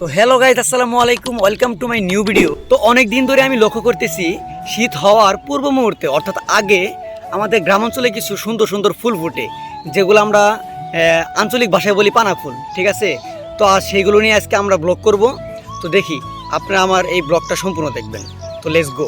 তো hello guys আসসালামু আলাইকুম welcome to my new video তো অনেক দিন ধরে আমি লক্ষ্য করতেছি শীত হওয়ার পূর্ব মুহূর্তে, অর্থাৎ আগে আমাদের গ্রামাঞ্চলে কিছু সুন্দর সুন্দর ফুল ফুটে, যেগুলো আমরা আঞ্চলিক ভাষায় বলি পানা ফুল ঠিক আছে? তো আর সেইগুলো নিয়ে আজকে আমরা ব্লগ করব। তো দেখি, আপনারা আমার এই ব্লগটা সম্পূর্ণ দেখবেন। তো লেটস গো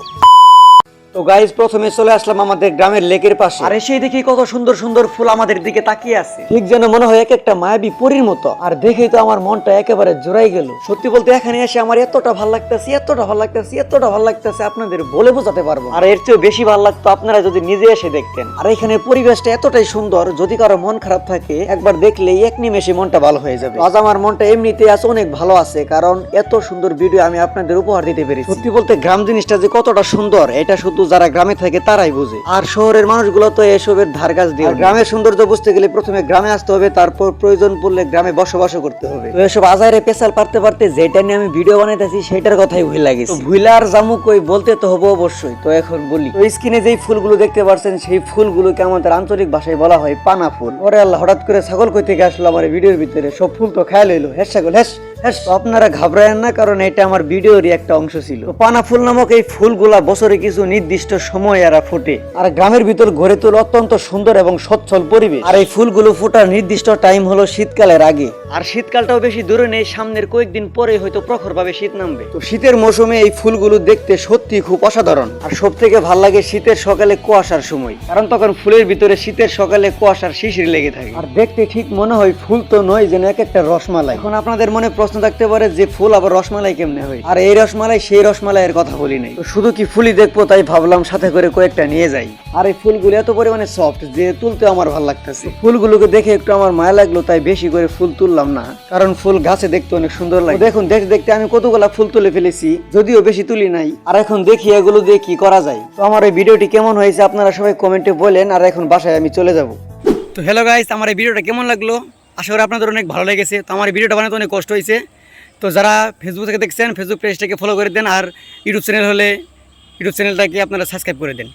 তো গাইজ প্রথমে চলে আসলাম আমাদের গ্রামের লেকের পাশে। আর সেই দেখি কত সুন্দর সুন্দর ফুল আমাদের দিকে তাকিয়ে আছে। ঠিক যেন মনে হয় এক একটা মায়াবী পরীর মতো। আর দেখেই তো আমার মনটা একেবারে জোড়াই গেল। সত্যি বলতে এখানে এসে আমার এতটা ভালো লাগতেছে এতটা ভালো লাগতেছে এতটা ভালো লাগতেছে আপনাদের বলে বোঝাতে পারব আর এর চেয়েও বেশি ভালো লাগতো আপনারা যদি নিজে এসে দেখতেন। আর এখানে পরিবেশটা এতটাই সুন্দর যদি কারও মন খারাপ থাকে একবার দেখলে এক নিমেষে মনটা ভালো হয়ে যাবে। আজ আমার মনটা এমনিতে আছে অনেক ভালো আছে কারণ এত সুন্দর ভিডিও আমি আপনাদের উপহার দিতে পেরেছি। সত্যি বলতে গ্রাম জিনিসটা যে কতটা সুন্দর এটা শুধু যারা গ্রামে থাকে তারাই বুঝে। আর শহরের মানুষগুলো তো এসবের ধার কাছ দিয়ে গ্রামের সৌন্দর্য বুঝতে গেলে প্রথমে গ্রামে আসতে হবে তারপর প্রয়োজন পড়লে গ্রামে বসবাস করতে হবে। তো এসব আজারে পেশাল পারতে পারতে যেটা নিয়ে আমি ভিডিও বানাইতেছি সেটার কথাই ভুল লাগিস ভুইলার জামু কই বলতে তো হব অবশ্যই। তো এখন বলি তো স্ক্রিনে যেই ফুলগুলো দেখতে পাচ্ছেন সেই ফুলগুলোকে আমাদের আঞ্চলিক ভাষায় বলা হয় পানা ফুল। ওরে আল্লাহ হঠাৎ করে ছাগল কই থেকে আসলো আমার ভিডিওর ভিতরে? সব ফুল তো খেয়াল হইল। হ্যাঁ ছাগল হ্যাঁ হ্যাঁ আপনারা ঘাবড়ায়েন না, কারণ এটা আমার ভিডিওরই একটা অংশ ছিল। পানা ফুল নামক এই ফুলগুলা বছরে কিছু নির্দিষ্ট সময় এরা ফোটে। আর গ্রামের ভিতর গড়ে তোলে অত্যন্ত সুন্দর এবং সচ্ছল পরিবেশ। আর এই ফুলগুলো ফোটার নির্দিষ্ট টাইম হলো শীতকালের আগে। আর শীতকালটাও বেশি দূরে নেই, সামনের কয়েকদিন পরে হয়তো প্রখর ভাবে শীত নামবে। তো শীতের মৌসুমে এই ফুলগুলো দেখতে সত্যি খুব অসাধারণ। আর সব থেকে ভালো লাগে শীতের সকালে কুয়াশার সময়। কারণ তখন ফুলের ভিতরে শীতের সকালে কুয়াশার শিশির লেগে থাকে। আর দেখতে ঠিক মনে হয় ফুল তো নয় যেন এক একটা রসমালাই। এখন আপনাদের মনে প্রশ্ন থাকতে পারে যে ফুল আবার রসমালাই কেমনে হয়? আর এই রসমালাই সেই রসমালাইয়ের কথা বলি নাই। শুধু কি ফুলই দেখব তাই ভাবলাম সাথে করে কয়েকটা নিয়ে যাই। আর এই ফুলগুলো এত পরিমাণে সফট যে তুলতে আমার ভালো লাগতেছে। ফুলগুলোকে দেখে একটু আমার মায়া লাগল তাই বেশি করে ফুল তুললাম না। কারণ ফুল গাছে দেখতে অনেক সুন্দর লাগে। দেখুন, দেখতে দেখতে আমি কতগুলা ফুল তুলে ফেলেছি, যদিও বেশি তুলি নাই। আর এখন দেখি এগুলো দিয়ে কি করা যায়। তো আমার এই ভিডিওটি কেমন হয়েছে আপনারা সবাই কমেন্টে বলেন, আর এখন বাসায় আমি চলে যাব। তো হ্যালো গাইস আমার এই ভিডিওটা কেমন লাগল? আশা করি আপনাদের অনেক ভালো লেগেছে। তো আমার এই ভিডিওটা বানাতে অনেক কষ্ট হয়েছে। তো যারা ফেসবুক থেকে দেখছেন ফেসবুক পেজটাকে ফলো করে দেন, আর ইউটিউব চ্যানেল হলে ইউটিউব চ্যানেলটাকে আপনারা সাবস্ক্রাইব করে দেন।